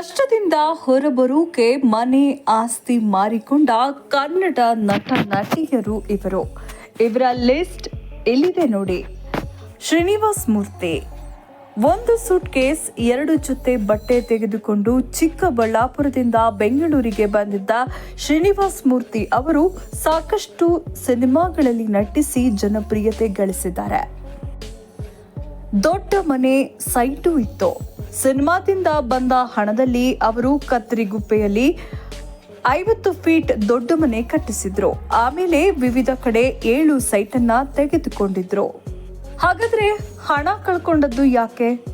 ಕಷ್ಟದಿಂದ ಹೊರಬರೋಕೆ ಮನೆ ಆಸ್ತಿ ಮಾರಿಕೊಂಡ ಕನ್ನಡ ನಟ ನಟಿಯರು ಇವರು. ಇವರ ಲಿಸ್ಟ್ ಎಲ್ಲಿದೆ ನೋಡಿ. ಶ್ರೀನಿವಾಸ್ ಮೂರ್ತಿ. ಒಂದು ಸೂಟ್ ಕೇಸ್ ಎರಡು ಜೊತೆ ಬಟ್ಟೆ ತೆಗೆದುಕೊಂಡು ಚಿಕ್ಕಬಳ್ಳಾಪುರದಿಂದ ಬೆಂಗಳೂರಿಗೆ ಬಂದಿದ್ದ ಶ್ರೀನಿವಾಸ್ ಮೂರ್ತಿ ಅವರು ಸಾಕಷ್ಟು ಸಿನಿಮಾಗಳಲ್ಲಿ ನಟಿಸಿ ಜನಪ್ರಿಯತೆ ಗಳಿಸಿದ್ದಾರೆ. ದೊಡ್ಡ ಮನೆ, ಸೈಟು ಇತ್ತು. ಸಿನಿಮಾದಿಂದ ಬಂದ ಹಣದಲ್ಲಿ ಅವರು ಕತ್ತರಿಗುಪ್ಪೆಯಲ್ಲಿ ಐವತ್ತು ಫೀಟ್ ದೊಡ್ಡ ಮನೆ ಕಟ್ಟಿಸಿದ್ರು. ಆಮೇಲೆ ವಿವಿಧ ಕಡೆ ಏಳು ಸೈಟನ್ನ ತೆಗೆದುಕೊಂಡಿದ್ರು. ಹಾಗಾದ್ರೆ ಹಣ ಕಳ್ಕೊಂಡದ್ದು ಯಾಕೆ?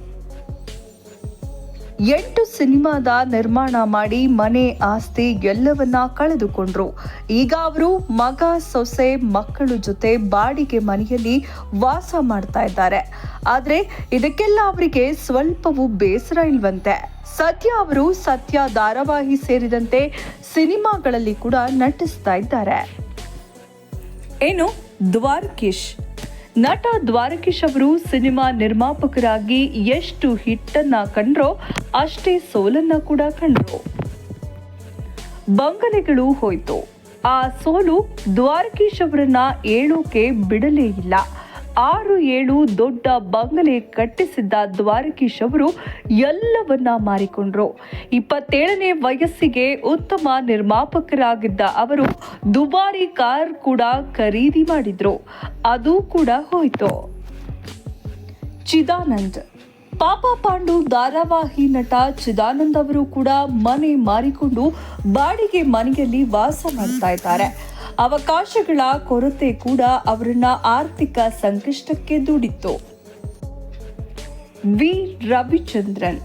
ಎಂಟು ಸಿನಿಮಾದ ನಿರ್ಮಾಣ ಮಾಡಿ ಮನೆ ಆಸ್ತಿ ಎಲ್ಲವನ್ನ ಕಳೆದುಕೊಂಡ್ರು. ಈಗ ಅವರು ಮಗ, ಸೊಸೆ, ಮಕ್ಕಳು ಜೊತೆ ಬಾಡಿಗೆ ಮನೆಯಲ್ಲಿ ವಾಸ ಮಾಡ್ತಾ ಇದ್ದಾರೆ. ಆದ್ರೆ ಇದಕ್ಕೆಲ್ಲ ಅವರಿಗೆ ಸ್ವಲ್ಪವೂ ಬೇಸರ ಇಲ್ವಂತೆ. ಸದ್ಯ ಅವರು ಸತ್ಯ ಧಾರಾವಾಹಿ ಸೇರಿದಂತೆ ಸಿನಿಮಾಗಳಲ್ಲಿ ಕೂಡ ನಟಿಸ್ತಾ ಇದ್ದಾರೆ. ಏನು ದ್ವಾರಕೀಶ್. ನಟ ದ್ವಾರಕೀಶ್ ಅವರು ಸಿನಿಮಾ ನಿರ್ಮಾಪಕರಾಗಿ ಎಷ್ಟು ಹಿಟ್ಟನ್ನ ಕಂಡ್ರೋ ಅಷ್ಟೇ ಸೋಲನ್ನ ಕೂಡ ಕಂಡ್ರು. ಬಂಗಲೆಗಳು ಹೋಯ್ತು. ಆ ಸೋಲು ದ್ವಾರಕೀಶ್ ಅವರನ್ನ ಏಳೋಕೆ ಬಿಡಲೇ ಇಲ್ಲ. ಆರು ಏಳು ದೊಡ್ಡ ಬಂಗಲೆ ಕಟ್ಟಿಸಿದ್ದ ದ್ವಾರಕೀಶ್ ಅವರು ಎಲ್ಲವನ್ನ ಮಾರಿಕೊಂಡ್ರು. ಇಪ್ಪತ್ತೇಳನೇ ವಯಸ್ಸಿಗೆ ಉತ್ತಮ ನಿರ್ಮಾಪಕರಾಗಿದ್ದ ಅವರು ದುಬಾರಿ ಕಾರ್ ಕೂಡ ಖರೀದಿ ಮಾಡಿದ್ರು. ಅದು ಕೂಡ ಹೋಯಿತು. ಚಿದಾನಂದ್. ಪಾಪ ಪಾಂಡು ಧಾರಾವಾಹಿ ನಟ ಚಿದಾನಂದ್ ಅವರು ಕೂಡ ಮನೆ ಮಾರಿಕೊಂಡು ಬಾಡಿಗೆ ಮನೆಯಲ್ಲಿ ವಾಸ ಮಾಡ್ತಾ ಇದ್ದಾರೆ. ಅವಕಾಶಗಳ ಕೊರತೆ ಕೂಡ ಅವರನ್ನ ಆರ್ಥಿಕ ಸಂಕಷ್ಟಕ್ಕೆ ದೂಡಿತ್ತು. ವಿ. ರವಿಚಂದ್ರನ್.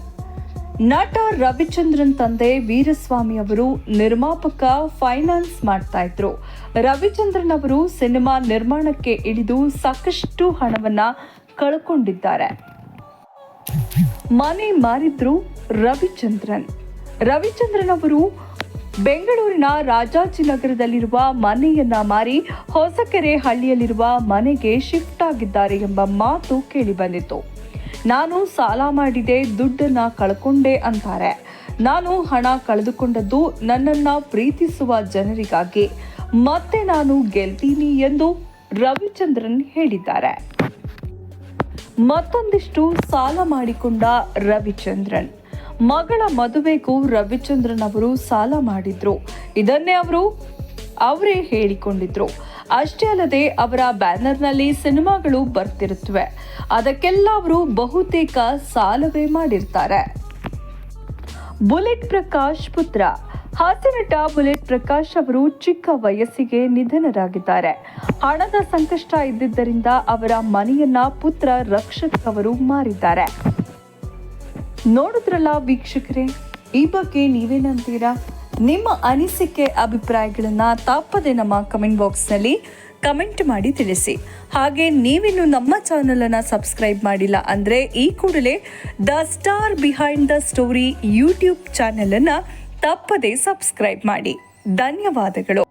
ನಟ ರವಿಚಂದ್ರನ್ ತಂದೆ ವೀರಸ್ವಾಮಿ ಅವರು ನಿರ್ಮಾಪಕ ಫೈನಾನ್ಸ್ ಮಾಡ್ತಾ ಇದ್ರು. ರವಿಚಂದ್ರನ್ ಅವರು ಸಿನಿಮಾ ನಿರ್ಮಾಣಕ್ಕೆ ಇಳಿದು ಸಾಕಷ್ಟು ಹಣವನ್ನ ಕಳ್ಕೊಂಡಿದ್ದಾರೆ. ಮನೆ ಮಾರಿದ್ರು ರವಿಚಂದ್ರನ್. ರವಿಚಂದ್ರನ್ ಅವರು ಬೆಂಗಳೂರಿನ ರಾಜಾಜಿನಗರದಲ್ಲಿರುವ ಮನೆಯನ್ನ ಮಾರಿ ಹೊಸಕೆರೆ ಹಳ್ಳಿಯಲ್ಲಿರುವ ಮನೆಗೆ ಶಿಫ್ಟ್ ಆಗಿದ್ದಾರೆ ಎಂಬ ಮಾತು ಕೇಳಿಬಂದಿತು ನಾನು ಸಾಲ ಮಾಡಿದೆ, ದುಡ್ಡನ್ನ ಕಳ್ಕೊಂಡೆ ಅಂತಾರೆ. ನಾನು ಹಣ ಕಳೆದುಕೊಂಡದ್ದು ನನ್ನನ್ನ ಪ್ರೀತಿಸುವ ಜನರಿಗಾಗಿ. ಮತ್ತೆ ನಾನು ಗೆಲ್ತೀನಿ ಎಂದು ರವಿಚಂದ್ರನ್ ಹೇಳಿದ್ದಾರೆ. ಮತ್ತೊಂದಿಷ್ಟು ಸಾಲ ಮಾಡಿಕೊಂಡ ರವಿಚಂದ್ರನ್. ಮಗಳ ಮದುವೆಗೂ ರವಿಚಂದ್ರನ್ ಅವರು ಸಾಲ ಮಾಡಿದ್ರು. ಇದನ್ನೇ ಅವರು, ಅವರೇ ಹೇಳಿಕೊಂಡಿದ್ರು. ಅಷ್ಟೇ ಅಲ್ಲದೆ ಅವರ ಬ್ಯಾನರ್ನಲ್ಲಿ ಸಿನಿಮಾಗಳು ಬರ್ತಿರುತ್ತವೆ. ಅದಕ್ಕೆಲ್ಲ ಅವರು ಬಹುತೇಕ ಸಾಲವೇ ಮಾಡಿರ್ತಾರೆ. ಬುಲೆಟ್ ಪ್ರಕಾಶ್ ಪುತ್ರ. ಹಾಸ್ಯನಟ ಬುಲೆಟ್ ಪ್ರಕಾಶ್ ಅವರು ಚಿಕ್ಕ ವಯಸ್ಸಿಗೆ ನಿಧನರಾಗಿದ್ದಾರೆ. ಹಣದ ಸಂಕಷ್ಟ ಇದ್ದಿದ್ದರಿಂದ ಅವರ ಮನೆಯನ್ನ ಪುತ್ರ ರಕ್ಷಕ್ ಅವರು ಮಾರಿದ್ದಾರೆ. ನೋಡಿದ್ರಲ್ಲ ವೀಕ್ಷಕರೇ? ಈ ಬಗ್ಗೆ ನೀವೇನಂತೀರಾ? ನಿಮ್ಮ ಅನಿಸಿಕೆ, ಅಭಿಪ್ರಾಯಗಳನ್ನು ತಪ್ಪದೆ ನಮ್ಮ ಕಮೆಂಟ್ ಬಾಕ್ಸ್ನಲ್ಲಿ ಕಮೆಂಟ್ ಮಾಡಿ ತಿಳಿಸಿ. ಹಾಗೆ ನೀವಿನ್ನು ನಮ್ಮ ಚಾನಲನ್ನು ಸಬ್ಸ್ಕ್ರೈಬ್ ಮಾಡಿಲ್ಲ ಅಂದರೆ ಈ ಕೂಡಲೇ the star behind the story YouTube ಚಾನಲನ್ನು ತಪ್ಪದೆ ಸಬ್ಸ್ಕ್ರೈಬ್ ಮಾಡಿ. ಧನ್ಯವಾದಗಳು.